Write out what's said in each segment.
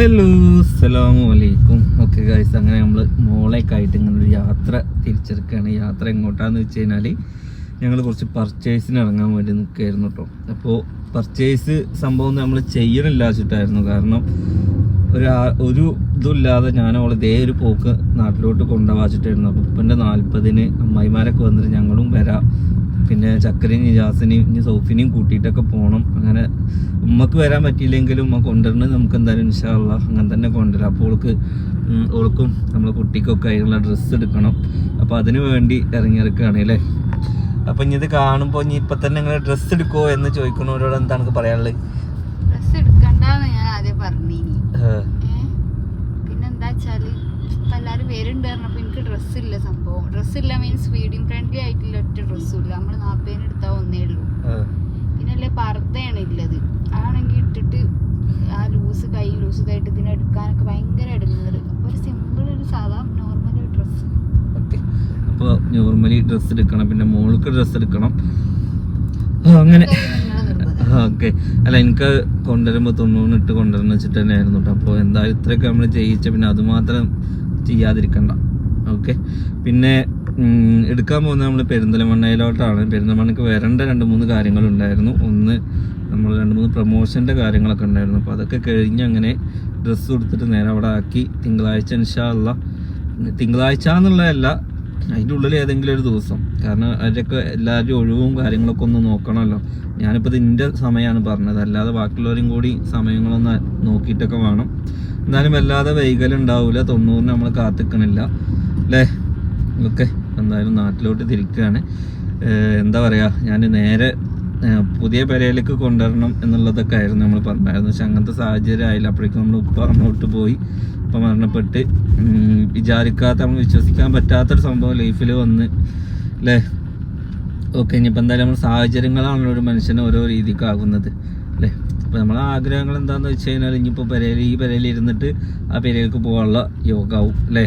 Hello അസ്സലാമു അലൈക്കും okay guys അങ്ങനെ നമ്മൾ മോളേക്കായിട്ട് ഇങ്ങനൊരു യാത്ര തിരിച്ചെടുക്കുകയാണ്. യാത്ര എങ്ങോട്ടാന്ന് വെച്ച് കഴിഞ്ഞാൽ ഞങ്ങൾ കുറച്ച് പർച്ചേസിന് ഇറങ്ങാൻ വേണ്ടി നിൽക്കുകയായിരുന്നു കേട്ടോ. അപ്പോൾ പർച്ചേസ് സംഭവം നമ്മൾ ചെയ്യണില്ല വെച്ചിട്ടായിരുന്നു. കാരണം ഒരു ഒരു ഇതുമില്ലാതെ ഞാൻ അവളെ ഇതേ ഒരു പോക്ക് നാട്ടിലോട്ട് കൊണ്ടുപോവാച്ചിട്ടായിരുന്നു അപ്പോൾ ഇപ്പന്റെ നാൽപ്പതിന് അമ്മായിമാരൊക്കെ വന്നിട്ട് ഞങ്ങളും വരാം. പിന്നെ ചക്കരയും നിജാസിനെയും ഇനി സൗഫിനെയും കൂട്ടിയിട്ടൊക്കെ പോകണം അങ്ങനെ ഉമ്മക്ക് വരാൻ പറ്റിയില്ലെങ്കിലും ഉമ്മ കൊണ്ടുവരുന്നത് നമുക്ക് എന്തായാലും ഇൻഷാല്ല അങ്ങനെ തന്നെ കൊണ്ടുവരാം. അപ്പോൾ ഓൾക്ക് ഓൾക്കും നമ്മളെ കുട്ടിക്കൊക്കെ അതിനുള്ള ഡ്രസ്സ് എടുക്കണം. അപ്പോൾ അതിന് വേണ്ടി ഇറങ്ങിയെടുക്കുകയാണ് അല്ലേ? അപ്പം ഇനി ഇത് കാണുമ്പോൾ ഇനി ഇപ്പം തന്നെ നിങ്ങൾ ഡ്രസ്സ് എടുക്കുമോ എന്ന് ചോദിക്കുന്നവരോട് എന്താണ് പറയാനുള്ളത്? ഡ്രസ് എടുക്കണ്ടെന്ന് ഞാൻ ആദ്യം പറഞ്ഞിനി. പിന്നെന്താ വെച്ചാൽ ഇപ്പം എല്ലാവരും വരുന്നുണ്ട് പറഞ്ഞപ്പോ എനിക്ക് ഡ്രസ്സ് ഇല്ല സംഭവം. ഡ്രസ്സ് ഇല്ല മീൻസ് വീഡിയോ ഫ്രണ്ട്ലി ആയിട്ടുള്ള ഒറ്റ ഡ്രസ്സും ഇല്ല നമ്മൾ നാപ്പതിന് എടുത്താൽ ഒന്നേ ഉള്ളൂ ഏഹ്. പിന്നെ അല്ലേ പർദ്ദയാണ് ഉള്ളത് ആണെങ്കിൽ ഇട്ടിട്ട് ആ ലൂസ് കൈ ലൂസ് ഇതായിട്ട് ഇതിനെ എടുക്കാനൊക്കെ ഭയങ്കര ഇടുന്നത് അപ്പൊ ഒരു സിമ്പിൾ ഒരു സാധാ നോർമൽ ഒരു ഡ്രസ്സ് ഓക്കെ അപ്പോൾ നോർമലി ഡ്രസ്സ് എടുക്കണം പിന്നെ മോൾക്ക് ഡ്രസ്സ് എടുക്കണം. അങ്ങനെ. ഓക്കെ. അല്ല എനിക്ക് കൊണ്ടുവരുമ്പോൾ തൊണ്ണൂറിന് ഇട്ട് കൊണ്ടുവരണം വെച്ചിട്ട് തന്നെയായിരുന്നു കേട്ടോ അപ്പോൾ എന്തായാലും ഇത്രയൊക്കെ നമ്മൾ ചെയ്യിച്ച പിന്നെ അതുമാത്രം ചെയ്യാതിരിക്കണ്ട. ഓക്കെ. പിന്നെ എടുക്കാൻ പോകുന്നത് നമ്മൾ പെരിന്തൽമണ്ണയിലോട്ടാണ്. പെരിന്തൽമണ്ണയ്ക്ക് വരേണ്ട രണ്ട് മൂന്ന് കാര്യങ്ങളുണ്ടായിരുന്നു. ഒന്ന് നമ്മൾ രണ്ട് മൂന്ന് പ്രൊമോഷന്റെ കാര്യങ്ങളൊക്കെ ഉണ്ടായിരുന്നു. അപ്പോൾ അതൊക്കെ കഴിഞ്ഞ് അങ്ങനെ ഡ്രസ്സ് കൊടുത്തിട്ട് നേരെ അവിടെ ആക്കി തിങ്കളാഴ്ച ഇൻഷാല്ല തിങ്കളാഴ്ച എന്നുള്ളതല്ല അതിന്റെ ഉള്ളിൽ ഏതെങ്കിലും ഒരു ദിവസം കാരണം അതിന്റെയൊക്കെ എല്ലാവരും ഒഴിവും കാര്യങ്ങളൊക്കെ ഒന്ന് നോക്കണമല്ലോ. ഞാനിപ്പോൾ ഇതിന്റെ സമയമാണ് പറഞ്ഞത്. അല്ലാതെ ബാക്കിയുള്ളവരും കൂടി സമയങ്ങളൊന്ന് നോക്കിയിട്ടൊക്കെ വേണം. എന്നാലും വല്ലാതെ വൈകലുണ്ടാവില്ല തൊണ്ണൂറിന് നമ്മൾ കാത്തിക്കണില്ല. അല്ലേ? ഓക്കെ എന്തായാലും നാട്ടിലോട്ട് തിരിക്കുകയാണ് എന്താ പറയുക ഞാൻ നേരെ പുതിയ പെരയിലേക്ക് കൊണ്ടുവരണം എന്നുള്ളതൊക്കെ ആയിരുന്നു നമ്മൾ പറഞ്ഞായിരുന്നു പക്ഷെ അങ്ങനത്തെ സാഹചര്യം ആയില്ല. അപ്പോഴേക്കും നമ്മൾ ഉപ്പ അങ്ങോട്ട് പോയി ഉപ്പ മരണപ്പെട്ട് വിചാരിക്കാത്ത നമ്മൾ വിശ്വസിക്കാൻ പറ്റാത്തൊരു സംഭവം ലൈഫിൽ വന്ന് അല്ലേ ഓക്കെ ഇനിയിപ്പോൾ എന്തായാലും നമ്മൾ സാഹചര്യങ്ങളാണല്ലോ ഒരു മനുഷ്യനെ ഓരോ രീതിക്കാകുന്നത് അല്ലേ അപ്പോൾ നമ്മളെ ആഗ്രഹങ്ങൾ എന്താണെന്ന് വെച്ച് കഴിഞ്ഞാൽ ഇനിയിപ്പോൾ പെരയിൽ ഈ പെരയിൽ ഇരുന്നിട്ട് ആ പെരയിലേക്ക് പോകാനുള്ള യോഗാവും അല്ലേ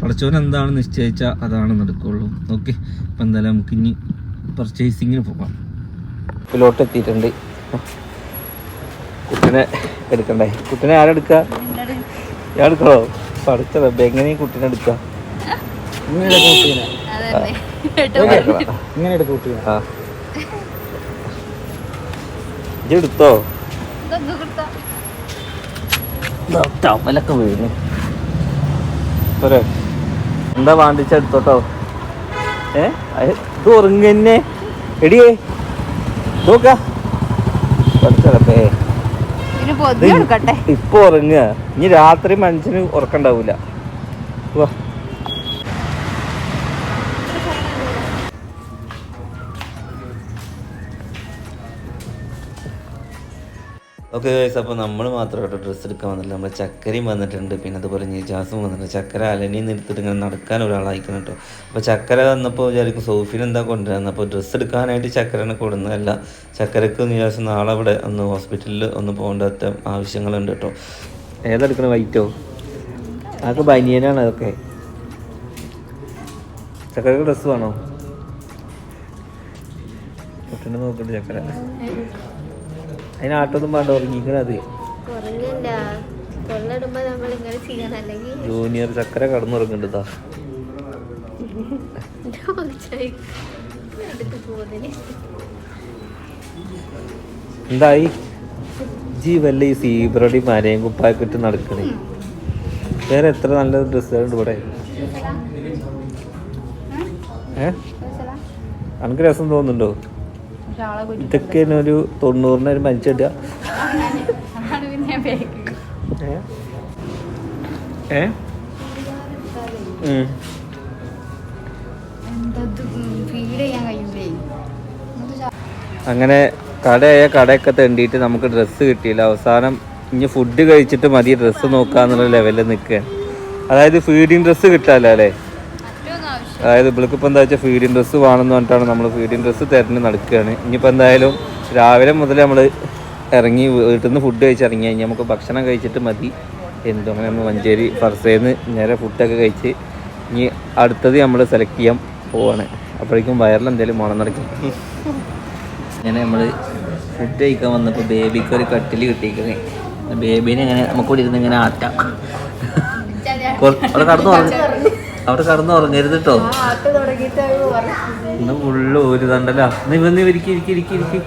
പഠിച്ചവൻ എന്താണ് നിശ്ചയിച്ചാൽ അതാണ് നടക്കുള്ളൂ ഓക്കെ? അപ്പം എന്തായാലും നമുക്ക് ഇനി പർച്ചേസിങ്ങിന് പോകാം. ഉപ്പിലോട്ട് എത്തിയിട്ടുണ്ട് കുട്ടിനെ എടുക്കണ്ടേ? കുട്ടിനെ ആരെടുക്കുക? എടുക്കണോ? പഠിച്ച? റബ്ബെ എങ്ങനെ കുട്ടീനെ കുട്ടിനെ അതന്നെ. ഇങ്ങനെ എടുക്ക കുട്ടിയെ ഇജ്ജ് എടുത്തോ? ടവലൊക്കെ വീണു. പോരെ എന്താ വാണ്ടിച്ച എടുത്തോട്ടോ? ഏ? ഇത് ഉറങ്ങന്നെ എടിയേ. നോക്കാ കൊടുക്കട്ടെ ഇപ്പൊ ഉറങ്ങുക. ഇനി രാത്രി മനുഷ്യന് ഉറക്കണ്ടാവൂല വാ. ഓക്കെ ഗൈസ് അപ്പോൾ നമ്മൾ മാത്രമായിട്ട് ഡ്രസ്സ് എടുക്കാൻ വന്നില്ല നമ്മൾ ചക്കരയും വന്നിട്ടുണ്ട്. പിന്നെ അതുപോലെ നിജാസും വന്നിട്ടുണ്ട്. ചക്കര അലനിയിൽ നിർത്തിയിട്ട് ഇങ്ങനെ നടക്കാൻ ഒരാളായിക്കണം കേട്ടോ. അപ്പോൾ ചക്കര വന്നപ്പോൾ വിചാരിക്കും സോഫിന് എന്താ കൊണ്ടുവരുന്നത് അപ്പോൾ ഡ്രസ്സ് എടുക്കാനായിട്ട് ചക്കരനെ കൊടുന്നതല്ല ചക്കരക്ക് നിജാസും നാളെ അവിടെ ഒന്ന് ഹോസ്പിറ്റലിൽ ഒന്ന് പോകേണ്ട ആവശ്യങ്ങളുണ്ട് കേട്ടോ. ഏതെടുക്കണ വൈറ്റോ അതൊക്കെ ബനിയനാണ് അതൊക്കെ. ചക്കരക്ക് ഡ്രസ്സ് വേണോ? നോക്കട്ടെ ചക്കര അതിന് ആട്ടൊന്നും വേണ്ട ഉറങ്ങിക്കണത് ജൂനിയർ ചക്കര കടന്നുറങ്ങണ്ടതാ എന്തായി? ജി വല്ല ഈ സീബ്രടി മരയും കുപ്പായൊക്കെ ഇട്ട് നടക്കണേ. വേറെ എത്ര നല്ല ഡ്രസ്സുകളുണ്ട് ഇവിടെ? ഏ? അനക്ക് രസം തോന്നുന്നുണ്ടോ? ഇതൊക്കെ ഒരു തൊണ്ണൂറിന് ഒരു ഏ? കഴിയൂലേ? അങ്ങനെ കടയായ കടയൊക്കെ തെണ്ടിയിട്ട് നമുക്ക് ഡ്രസ്സ് കിട്ടിയില്ല. അവസാനം ഇനി ഫുഡ് കഴിച്ചിട്ട് മതി. ഡ്രസ്സ് നോക്കാന്നുള്ള ലെവലിൽ നിൽക്കുകയാണ് അതായത് ഫീഡിങ് ഡ്രസ്സ് കിട്ടാമല്ലോ അല്ലേ? അതായത് ഇവൾക്കിപ്പോൾ എന്താ വെച്ചാൽ ഫീഡിങ് ഡ്രസ്സ് വേണമെന്ന് പറഞ്ഞിട്ടാണ് നമ്മൾ ഫീഡിങ് ഡ്രസ്സ് തിരഞ്ഞ് നടക്കുകയാണ് ഇനിയിപ്പോൾ എന്തായാലും രാവിലെ മുതൽ നമ്മൾ ഇറങ്ങി വീട്ടിൽ നിന്ന് ഫുഡ് കഴിച്ച് ഇറങ്ങി കഴിഞ്ഞാൽ നമുക്ക് ഭക്ഷണം കഴിച്ചിട്ട് മതി. എന്തോ അങ്ങനെ നമ്മൾ മഞ്ചേരി ഫർസേന്ന് നേരെ ഫുഡൊക്കെ കഴിച്ച് ഇനി അടുത്തത് നമ്മൾ സെലക്ട് ചെയ്യാൻ പോവാണ്. അപ്പോഴേക്കും വയറിൽ എന്തെങ്കിലും മണം നടക്കും. ഇങ്ങനെ നമ്മൾ ഫുഡ് കഴിക്കാൻ വന്നപ്പോൾ ബേബിക്ക് ഒരു കട്ടിൽ കിട്ടിയിരിക്കണേ. ബേബീനെ ഇങ്ങനെ നമുക്കൂടി ഇരുന്ന് ഇങ്ങനെ ആറ്റാം. കൊ- അവിടെ കടന്നു ഉറങ്ങ. അവിടെ കടന്നു ഉറങ്ങരുത് കേട്ടോ ഇന്ന് ഫുള്ള് ഒരു തണ്ടല്ലോ നിവന്നി വന്ന് ഇരിക്കി ഇരിക്കി ഇരിക്കി ഇരിക്കി.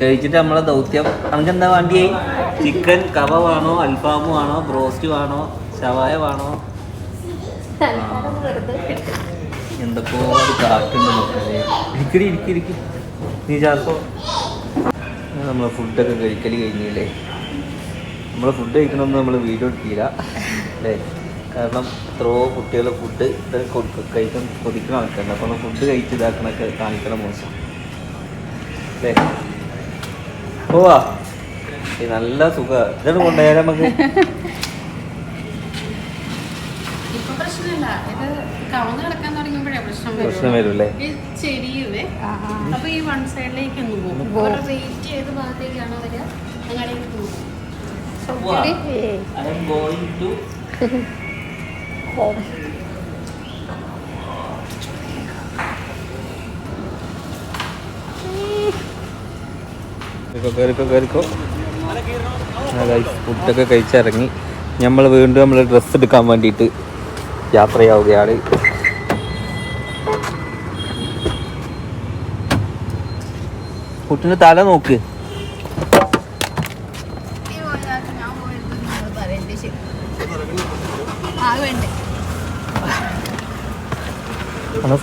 കഴിച്ചിട്ട് നമ്മളെ ദൗത്യം. നമുക്ക് എന്താ വേണ്ടിയേ? ചിക്കൻ കബാണോ അൽഫാമു ആണോ ബ്രോസ്റ്റ് വേണോ? ശവായ വേണോ? എന്തൊക്കെയോ കാട്ടുണ്ട് ഇരിക്കടി ഇരിക്കി ഇരിക്കി നീ ചാർക്കോ. നമ്മളെ ഫുഡൊക്കെ കഴിക്കൽ കഴിഞ്ഞില്ലേ? നമ്മളെ ഫുഡ് കഴിക്കണമെന്ന് നമ്മൾ വീഡിയോ എടുക്കില്ല അല്ലേ? കാരണം എത്രയോ കുട്ടികൾ ഫുഡ് കഴിക്കാൻ കൊതിക്കുന്ന ആൾക്കാരുണ്ട്. അപ്പോൾ ഫുഡ് കഴിച്ച് ഇതാക്കണൊക്കെ കാണിക്കണം മോശം. അല്ലേ? പോവാ. നല്ല സുഖ. ഇതാണ് കൊണ്ടുപോയാൽ നമുക്ക് ഇപ്പൊ പ്രശ്നമില്ല. ഇത് കവന്ന് കിടക്കാൻ തുടങ്ങിയപ്പോഴേ പ്രശ്നം ഈ ചെരിയുവേ അപ്പൊ ഈ വൺ സൈഡിലേക്ക് ഒന്ന് പോകും. റേറ്റ് ഏത് ഭാഗത്തേക്കാണോ വരിക അങ്ങടേക്ക് പോകും? I am going to കയറിക്കോ ഫുഡൊക്കെ കഴിച്ചിറങ്ങി. നമ്മൾ വീണ്ടും നമ്മൾ ഡ്രസ്സ് എടുക്കാൻ വേണ്ടിയിട്ട് യാത്രയാവുകയാണ്. കുട്ടിന്റെ തല നോക്ക് ഞാൻ പോയിട്ട് നിങ്ങൾ പറയണ്ടേ ശരി ആ വേണ്ടേ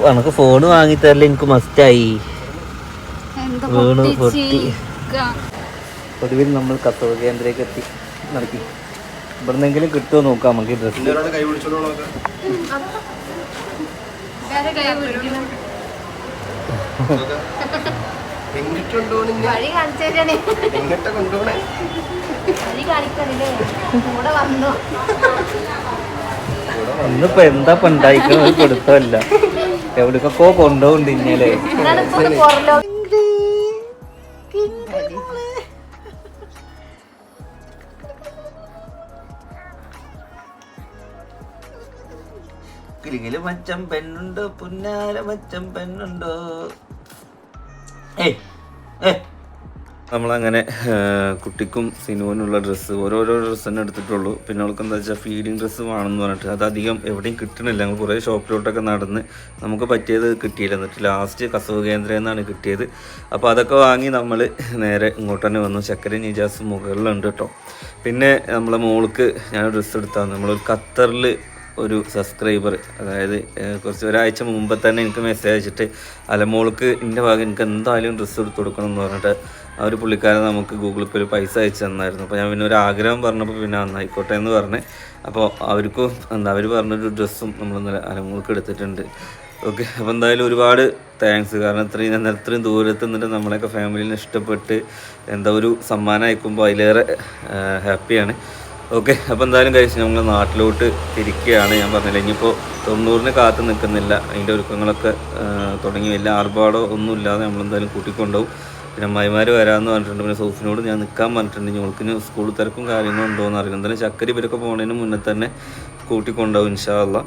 അനക്ക് ഫോൺ വാങ്ങി തരൽ എനിക്ക് മസ്റ്റായി എന്താ വീണ് പൊട്ടി. ഒടുവിൽ നമ്മൾ കസവ് കേന്ദ്രേക്ക് എത്തി. നടക്കി. ഇവിടുന്നെങ്കിലും കിട്ടുമോ നോക്കാം നമുക്ക് ഡ്രസ് ഇന്നിപ്പോ എന്താ പണ്ടായിക്കൊടുത്തല്ല കൊടുത്തല്ല എവിടേക്കൊക്കെ പുറലോ കിളികിൽ മച്ചം പെണ്ണുണ്ടോ? പുന്നാര മച്ചം പെണ്ണുണ്ടോ? നമ്മളങ്ങനെ കുട്ടിക്കും സിനുവിനുള്ള ഡ്രസ്സ് ഓരോരോ ഡ്രസ്സ് തന്നെ എടുത്തിട്ടുള്ളൂ. പിന്നെ അവൾക്ക് എന്താ വെച്ചാൽ ഫീഡിങ് ഡ്രസ്സ് വേണമെന്ന് പറഞ്ഞിട്ട്. അത് അധികം എവിടെയും കിട്ടണില്ല. ഞങ്ങൾ കുറേ ഷോപ്പിലോട്ടൊക്കെ നടന്ന് നമുക്ക് പറ്റിയത് കിട്ടിയില്ല. എന്നിട്ട് ലാസ്റ്റ് കസവ് കേന്ദ്രയിൽ നിന്നാണ് കിട്ടിയത്. അപ്പോൾ അതൊക്കെ വാങ്ങി നമ്മൾ നേരെ ഇങ്ങോട്ട് തന്നെ വന്നു. ചക്കര നിജാസ് മുകളിലുണ്ട് കേട്ടോ. പിന്നെ നമ്മളെ മോൾക്ക് ഞാൻ ഡ്രസ്സ് എടുത്താണ്. നമ്മളൊരു ഖത്തറിൽ ഒരു സബ്സ്ക്രൈബർ അതായത് കുറച്ച് ഒരാഴ്ച മുമ്പ് തന്നെ എനിക്ക് മെസ്സേജ് അയച്ചിട്ട് അലമോൾക്ക് എന്റെ ഭാഗം എനിക്ക് എന്തായാലും ഡ്രസ്സ് എടുത്ത് കൊടുക്കണം എന്ന് പറഞ്ഞിട്ട് ആ ഒരു പുള്ളിക്കാരൻ നമുക്ക് ഗൂഗിൾ പേയിൽ പൈസ അയച്ചു തന്നായിരുന്നു. അപ്പോൾ ഞാൻ പിന്നെ ഒരു ആഗ്രഹം പറഞ്ഞപ്പോൾ പിന്നെ നന്നായിക്കോട്ടെ എന്ന് പറഞ്ഞ്. അപ്പോൾ അവർക്കും എന്താ അവർ പറഞ്ഞൊരു ഡ്രസ്സും നമ്മൾ അലമോൾക്ക് എടുത്തിട്ടുണ്ട്. ഓക്കെ അപ്പോൾ എന്തായാലും ഒരുപാട് താങ്ക്സ് കാരണം ഇത്രയും ഇത്രയും ദൂരത്ത് നിന്നിട്ട് നമ്മളെയൊക്കെ ഫാമിലിനെ ഇഷ്ടപ്പെട്ട് എന്താ ഒരു സമ്മാനം അയക്കുമ്പോൾ അതിലേറെ ഹാപ്പിയാണ് ഓക്കെ അപ്പോൾ എന്തായാലും കഴിച്ച് നമ്മൾ നാട്ടിലോട്ട് തിരിക്കുകയാണ്. ഞാൻ പറഞ്ഞില്ല ഇനിയിപ്പോൾ തൊണ്ണൂറിന് കാത്തു നിൽക്കുന്നില്ല. അതിന്റെ ഒരുക്കങ്ങളൊക്കെ തുടങ്ങി. വലിയ ആർഭാടോ ഒന്നുമില്ലാതെ നമ്മളെന്തായാലും കൂട്ടിക്കൊണ്ടുപോകും. പിന്നെ അമ്മായിമാർ വരാമെന്ന് പറഞ്ഞിട്ടുണ്ട്. പിന്നെ സൂഫിനോട് ഞാൻ നിൽക്കാൻ പറഞ്ഞിട്ടുണ്ട്. ഞങ്ങൾക്ക് സ്കൂൾ തിരക്കും കാര്യങ്ങളും ഉണ്ടോ എന്ന് അറിയാം എന്തായാലും ചക്കരി ഇവരൊക്കെ പോകുന്നതിന് മുന്നേ തന്നെ കൂട്ടിക്കൊണ്ടാവും ഇൻഷാല്ല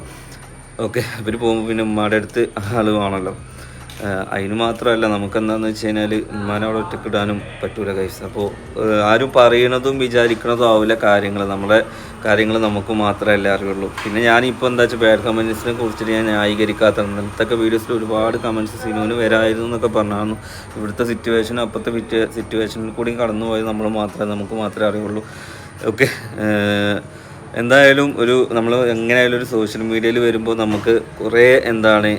ഓക്കെ ഇവർ പോകുമ്പോൾ പിന്നെ ഉമ്മയുടെ അടുത്ത് ആൾ വേണമല്ലോ. അതിന് മാത്രമല്ല നമുക്ക് എന്താണെന്ന് വെച്ച് കഴിഞ്ഞാൽ ഉമ്മാനെ അവിടെ ഒറ്റയ്ക്ക് ഇടാനും പറ്റൂല കൈസ് അപ്പോൾ ആരും പറയണതും വിചാരിക്കണതും ആവില്ല കാര്യങ്ങൾ നമ്മളെ കാര്യങ്ങൾ നമുക്ക് മാത്രമല്ല അറിയുള്ളൂ പിന്നെ ഞാനിപ്പോൾ എന്താ വെച്ചാൽ ബാഡ് കമൻസിനെ കുറിച്ചിട്ട് ഞാൻ ന്യായീകരിക്കാത്ത ഇന്നത്തൊക്കെ വീഡിയോസിൽ ഒരുപാട് കമൻസ് സിനുവിന് വരായിരുന്നു എന്നൊക്കെ പറഞ്ഞായിരുന്നു. ഇവിടുത്തെ സിറ്റുവേഷൻ അപ്പോഴത്തെ സിറ്റുവേഷനിൽ കൂടി കടന്നു പോയത് നമ്മൾ മാത്രമേ നമുക്ക് മാത്രമേ അറിയുള്ളൂ. ഓക്കെ എന്തായാലും ഒരു നമ്മൾ എങ്ങനെയായാലും ഒരു സോഷ്യൽ മീഡിയയിൽ വരുമ്പോൾ നമുക്ക് കുറേ എന്താണ്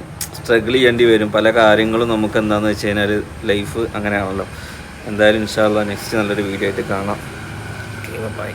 സ്ട്രഗിൾ ചെയ്യേണ്ടി വരും. പല കാര്യങ്ങളും നമുക്ക് എന്താണെന്ന് വെച്ച് കഴിഞ്ഞാൽ ലൈഫ് അങ്ങനെയാണല്ലോ. എന്തായാലും ഇൻഷാല്ല നെക്സ്റ്റ് നല്ലൊരു വീഡിയോ ആയിട്ട് കാണാം. Okay bye